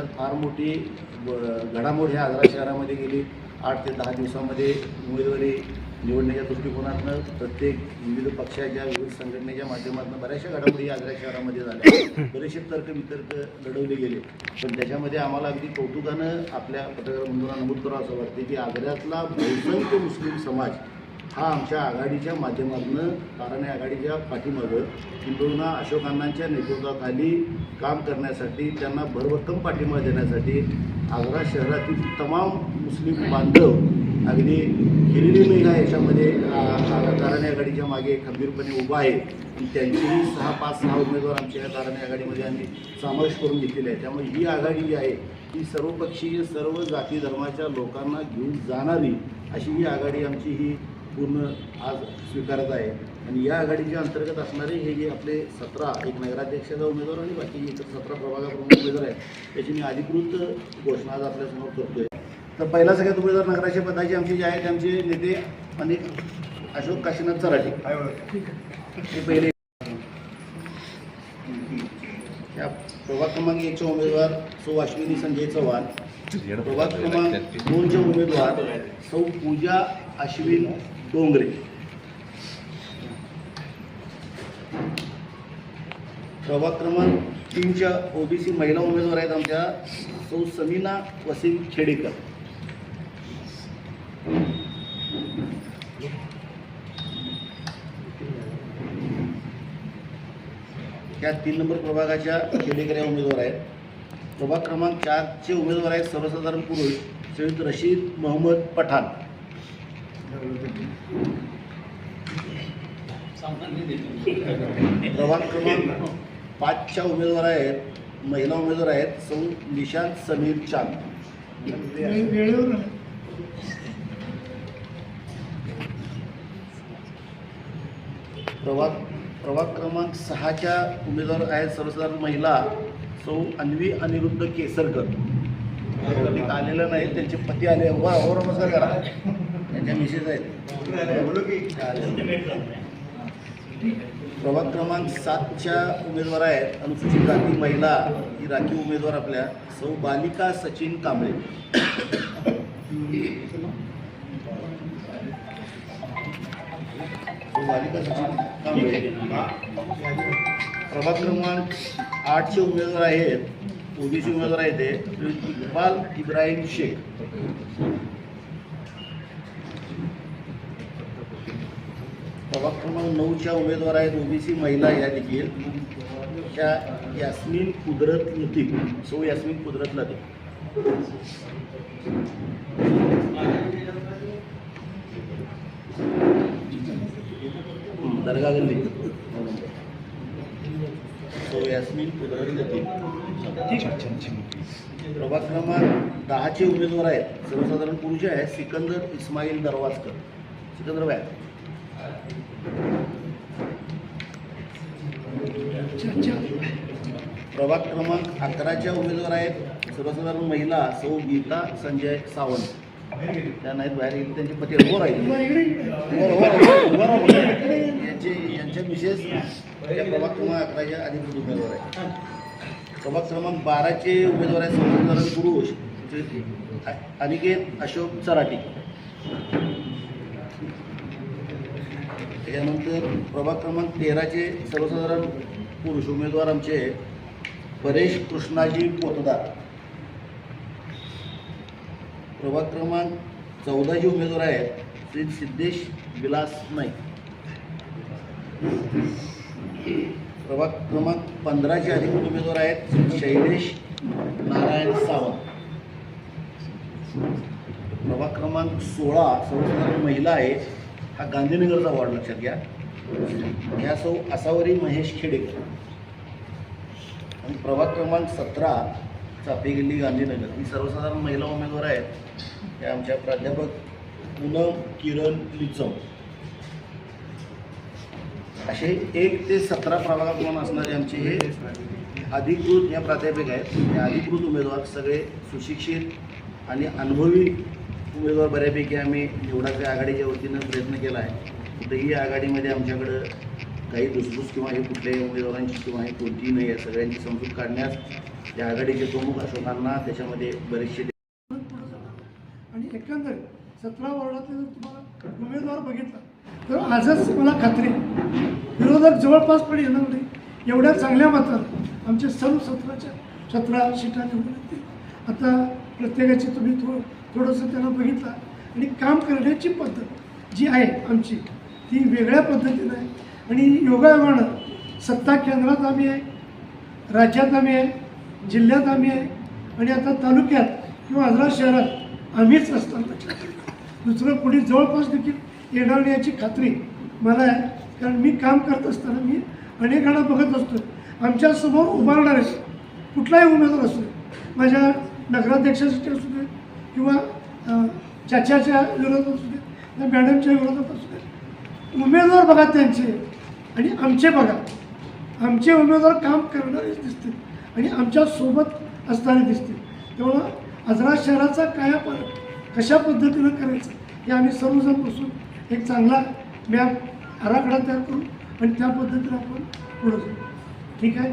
फार मोठी ब- घडामोड ह्या आजरा शहरामध्ये गेली. आठ ते दहा दिवसामध्ये उमेदवारी निवडण्याच्या दृष्टिकोनातनं प्रत्येक विविध पक्षाच्या विविध संघटनेच्या माध्यमातून बऱ्याचशा घडामोडी आग्रा शहरामध्ये झाल्या. बरेचसे तर्क वितर्क लढवले गेले. पण त्याच्यामध्ये आम्हाला अगदी कौतुकानं आपल्या पत्रकार बंधूंना नमूद करावं असं वाटते की आग्र्यातला बहुसंख्य मुस्लिम समाज हा आमच्या आघाडीच्या माध्यमातून कारण आघाडीच्या पाठीमागं किंबहुना अशोकांनांच्या नेतृत्वाखाली काम करण्यासाठी त्यांना भरभक्कम पाठिंबा देण्यासाठी आग्रा शहरातील तमाम मुस्लिम बांधव अगदी हिरिरी मेघा याच्यामध्ये कारण आघाडीच्या मागे खंबीरपणे उभा आहे आणि त्यांचेही सहा पाच सहा उमेदवार आमच्या या कारण आघाडीमध्ये आम्ही समावेश करून घेतलेले आहे त्यामुळे ही आघाडी जी आहे ही सर्वपक्षीय सर्व जाती धर्माच्या लोकांना घेऊन जाणारी अशी ही आघाडी आमची ही पूर्ण आज स्वीकारत आहे. आणि या आघाडीच्या अंतर्गत असणारे हे जे आपले सतरा एक नगराध्यक्षाचा उमेदवार आणि बाकी इतर सतरा प्रभागाप्रमुख उमेदवार आहेत त्याची मी अधिकृत घोषणा आज आपल्यासमोर करतोय. तर पहिला सगळ्यात उमेदवार नगराच्या पदाचे आमचे जे आहेत आमचे नेते आणि अशोक काशीनाथ चराटे हे पहिले. या प्रभाग क्रमांक एकचे उमेदवार सौ अश्विनी संजय चव्हाण. प्रभाग क्रमांक दोनचे उमेदवार सौ पूजा अश्विन डोंगरे. प्रभाग क्रमांक तीनच्या ओबीसी महिला उमेदवार आहेत आमच्या. सौ समीना वसीम खेडेकर. ह्या तीन नंबर प्रभागाच्या खेडेकर या उमेदवार आहेत. प्रभाग क्रमांक चारचे उमेदवार आहेत सर्वसाधारण पुरुष सय्यद रशीद मोहम्मद पठाण. प्रभाग क्रमांक पाचच्या उमेदवार आहेत महिला उमेदवार आहेत सौ निशांत समीर चांद. प्रभाग प्रभाग क्रमांक सहाच्या उमेदवार आहेत सर्वसाधारण महिला सौ अन्वी अनिरुद्ध केसरकर. आलेलं नाही त्यांचे पती आले. वा हो नमस्कार करा. त्यांच्या मिसेस आहेत. प्रभाग क्रमांक सातच्या उमेदवार आहेत. अनुसूचित जाती महिला ही राखीव उमेदवार आपल्या. सौ बालिका सचिन कांबळे. प्रभाग क्रमांक आठचे उमेदवार आहेत. ओबीसी उमेदवार आहेत ते. इक्बाल इब्राहिम शेख. प्रभाग क्रमांक नऊच्या उमेदवार आहेत ओबीसी महिला या देखील. त्या यास्मिन कुदरत लतीफ. सो यास्मिन कुदरत लतीफ. दर्गा गल्ली. सो यास्मिन कुदरत लतीफ. प्रभाग क्रमांक दहाचे उमेदवार आहेत. सर्वसाधारण पुरुष आहे सिकंदर इस्माईल दरवाजकर. सिकंदर बाय. प्रभाग क्रमांक अकराच्या उमेदवार आहेत सर्वसाधारण महिला सौ गीता संजय सावंत. त्या नाहीत बाहेर गेली त्यांचे पती वर आहेत यांचे यांच्या या प्रभाग क्रमांक अकराच्या अधिकृत उमेदवार आहेत. प्रभाग क्रमांक बाराचे उमेदवार आहेत सर्वसाधारण पुरुष अनिकेत अशोक चराटी त्याच्यानंतर प्रभाग क्रमांक तेराचे सर्वसाधारण पुरुष उमेदवार आमचे परेश कृष्णाजी पोतदार. प्रभाग क्रमांक चौदाचे उमेदवार आहेत श्री सिद्धेश विलास नाईक. प्रभाग क्रमांक पंधराचे अधिकृत उमेदवार आहेत श्री शैलेश नारायण सावंत. प्रभाग क्रमांक सोळा सर्वसाधारण महिला आहे हा गांधीनगरचा वॉर्ड लक्षात घ्या. ह्या सौ असावरी महेश खेडेकर आणि प्रभाग क्रमांक सतरा चापे गल्ली गांधीनगर. ही सर्वसाधारण महिला उमेदवार आहेत. त्या आमच्या प्राध्यापक पूनम किरण लिचम. असे एक ते सतरा प्रभागाप्रमाणे असणारे आमचे हे अधिकृत या प्राध्यापक आहेत. हे अधिकृत उमेदवार सगळे सुशिक्षित आणि अनुभवी उमेदवार बऱ्यापैकी आम्ही निवडाच्या आघाडीच्या वतीनं प्रयत्न केला आहे. कुठेही आघाडीमध्ये आमच्याकडं काही धुसफूस किंवा हे कुठल्याही उमेदवारांची किंवा हे कोणतीही नाही आहे. सगळ्यांची समजूत काढण्यास त्या आघाडीचे प्रमुख अशोकांना त्याच्यामध्ये बरेचसे आणि एकंदर सतरा वॉर्डातले जर तुम्हाला उमेदवार बघितला तर आजच मला खात्री विरोधक जवळपास पण येणार नाही. एवढ्या चांगल्या मात्रात आमचे सर्व सतराच्या सतरा सीटा निवडून येतील आता प्रत्येकाची तुम्ही थोडं थोडंसं त्यांना बघितलं आणि काम करण्याची पद्धत जी आहे आमची ती वेगळ्या पद्धतीनं आहे. आणि योगायोगानं सत्ता केंद्रात आम्ही आहे राज्यात आम्ही आहे जिल्ह्यात आम्ही आहे आणि आता तालुक्यात किंवा आजरा शहरात आम्हीच असताना लक्षात दुसरं कुणी जवळपास देखील येणार नाही याची खात्री मला आहे. कारण मी काम करत असताना मी अनेकांना बघत असतो. आमच्यासमोर उभारणारे कुठलाही उमेदवार असू माझ्या नगराध्यक्षासाठी असू दे किंवा चाच्याच्या विरोधात असू दे या मॅडमच्या विरोधात असू दे उमेदवार बघा त्यांचे आणि आमचे बघा. आमचे उमेदवार काम करणारेच दिसतील आणि आमच्यासोबत असणारे दिसतील. त्यामुळं आजरा शहराचा कायापालट कशा पद्धतीनं करायचं हे आम्ही सर्वजण बसून एक चांगला मॅप आराखडा तयार करू आणि त्या पद्धतीनं आपण पुढे जाऊ. ठीक आहे?